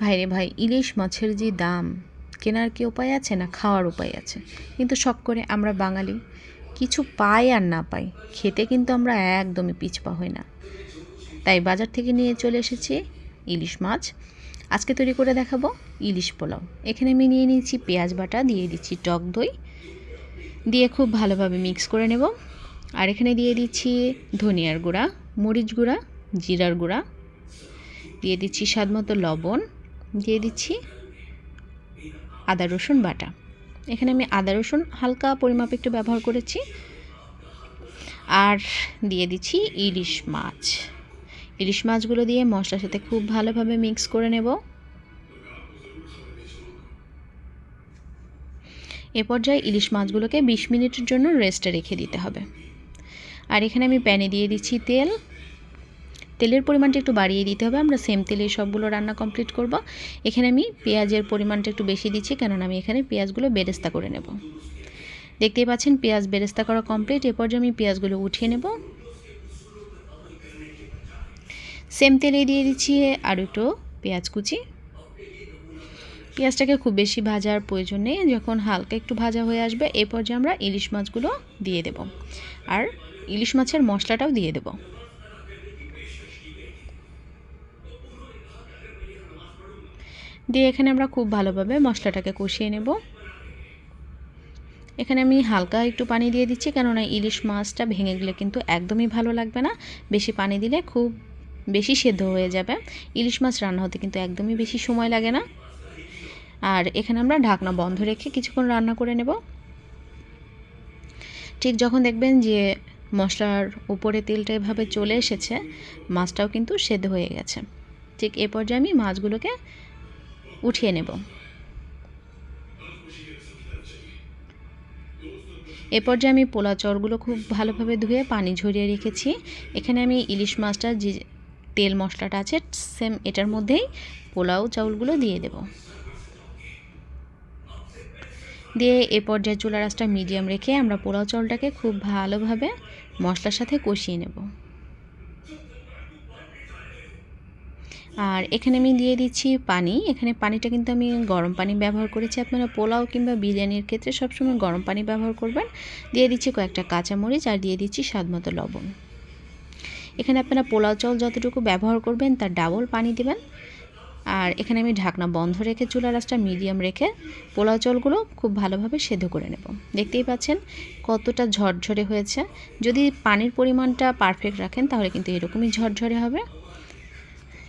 ভাইরে ভাই, ইলিশ মাছের যে দাম, কেনার কি উপায় আছে না খাওয়ার উপায় আছে? কিন্তু শখ করে আমরা বাঙালি কিছু পাই আর না পাই, খেতে কিন্তু আমরা একদমই পিছপা হই না। তাই বাজার থেকে নিয়ে চলে এসেছি ইলিশ মাছ। আজকে তৈরি করে দেখাবো ইলিশ পোলাও। এখানে আমি নিয়ে নিয়েছি পেঁয়াজ বাটা, দিয়ে দিচ্ছি টক দই। দিয়ে খুব ভালোভাবে মিক্স করে নেব। আর এখানে দিয়ে দিচ্ছি ধনিয়ার গুঁড়া, মরিচ গুঁড়া, জিরার গুঁড়া। দিয়ে দিচ্ছি স্বাদ মতো লবণ। দিয়ে দিচ্ছি আদা, রসুন বাটা। এখানে আমি আদা, রসুন হালকা পরিমাপ একটু ব্যবহার করেছি। আর দিয়ে দিচ্ছি ইলিশ মাছ। ইলিশ মাছগুলো দিয়ে মশলার সাথে খুব ভালোভাবে মিক্স করে নেব। এ পর্যায়ে ইলিশ মাছগুলোকে বিশ মিনিটের জন্য রেস্টে রেখে দিতে হবে। আর এখানে আমি প্যানে দিয়ে দিচ্ছি তেল। তেলের পরিমাণটা একটু বাড়িয়ে দিতে হবে। আমরা সেম তেলে সবগুলো রান্না কমপ্লিট করব। এখানে আমি পেঁয়াজের পরিমাণটা একটু বেশি দিচ্ছি, কেননা আমি এখানে পেঁয়াজগুলো বেরেস্তা করে নেব। দেখতেই পাচ্ছেন, পেঁয়াজ বেরেস্তা করা কমপ্লিট এ পর্যায়ে আমি পেঁয়াজগুলো উঠিয়ে নেব। সেম তেলে দিয়ে দিচ্ছি আর একটু পেঁয়াজ কুচি। পেঁয়াজটাকে খুব বেশি ভাজার প্রয়োজন নেই। যখন হালকা একটু ভাজা হয়ে আসবে এই পর্যায়ে আমরা ইলিশ মাছগুলো দিয়ে দেব। আর ইলিশ মাছের মশলাটাও দিয়ে দেব। দিয়ে এখানে আমরা খুব ভালোভাবে মশলাটাকে কষিয়ে নেব। এখানে আমি হালকা একটু পানি দিয়ে দিচ্ছি, কেননা ইলিশ মাছটা ভেঙে গেলে কিন্তু একদমই ভালো লাগবে না। বেশি পানি দিলে খুব বেশি সেদ্ধ হয়ে যাবে। ইলিশ মাছ রান্না হতে কিন্তু একদমই বেশি সময় লাগে না। আর এখানে আমরা ঢাকনা বন্ধ রেখে কিছুক্ষণ রান্না করে নেব। ঠিক যখন দেখবেন যে মশলার উপরে তেলটা এভাবে চলে এসেছে, মাছটাও কিন্তু সেদ্ধ হয়ে গেছে। ঠিক এ পর্যায়ে আমি মাছগুলোকে উঠিয়ে নেব। এ পর্যায়ে আমি পোলা চরগুলো খুব ভালোভাবে ধুয়ে পানি ঝরিয়ে রেখেছি। এখানে আমি ইলিশ মাছটা যে তেল মশলাটা আছে, সেম এটার মধ্যেই পোলাও চাউলগুলো দিয়ে দেব। দিয়ে এ পর্যায়ে চুলা রাসটা মিডিয়াম রেখে আমরা পোলাও চাউলটাকে খুব ভালোভাবে মশলার সাথে কষিয়ে নেব। আর এখানে আমি দিয়ে দিচ্ছি পানি। এখানে পানিটা কিন্তু আমি গরম পানি ব্যবহার করেছি। আপনারা পোলাও কিংবা বিরিয়ানির ক্ষেত্রে সবসময় গরম পানি ব্যবহার করবেন। দিয়ে দিচ্ছি কয়েকটা কাঁচামরিচ আর দিয়ে দিচ্ছি স্বাদ মতো লবণ। এখানে আপনারা পোলাও চাউল যতটুকু ব্যবহার করবেন, তার ডাবল পানি দেবেন। আর এখানে আমি ঢাকনা বন্ধ রেখে চুলা রাসটা মিডিয়াম রেখে পোলাও চাউলগুলো খুব ভালোভাবে সেদ্ধ করে নেব। দেখতেই পাচ্ছেন কতটা ঝরঝরে হয়েছে। যদি পানির পরিমাণটা পারফেক্ট রাখেন, তাহলে কিন্তু এরকমই ঝরঝরে হবে।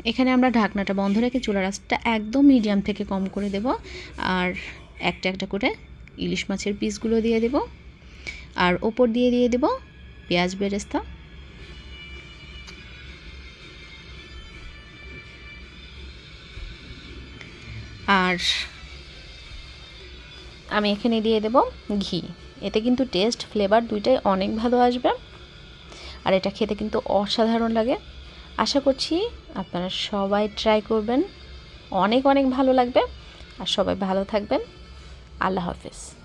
এখানে আমরা ঢাকনাটা বন্ধ রেখে চুলা রাসটা একদম মিডিয়াম থেকে কম করে দেব। আর একটা একটা করে ইলিশ মাছের পিসগুলো দিয়ে দেব। আর ওপর দিয়ে দিয়ে দেব পেঁয়াজ বেরেস্তা। আর আমি এখানে দিয়ে দেব ঘি। এতে কিন্তু টেস্ট ফ্লেভার দুইটাই অনেক ভালো আসবে। আর এটা খেতে কিন্তু অসাধারণ লাগে। আশা করছি আপনারা সবাই ট্রাই করবেন। অনেক অনেক ভালো লাগবে। আর সবাই ভালো থাকবেন। আল্লাহ হাফেজ।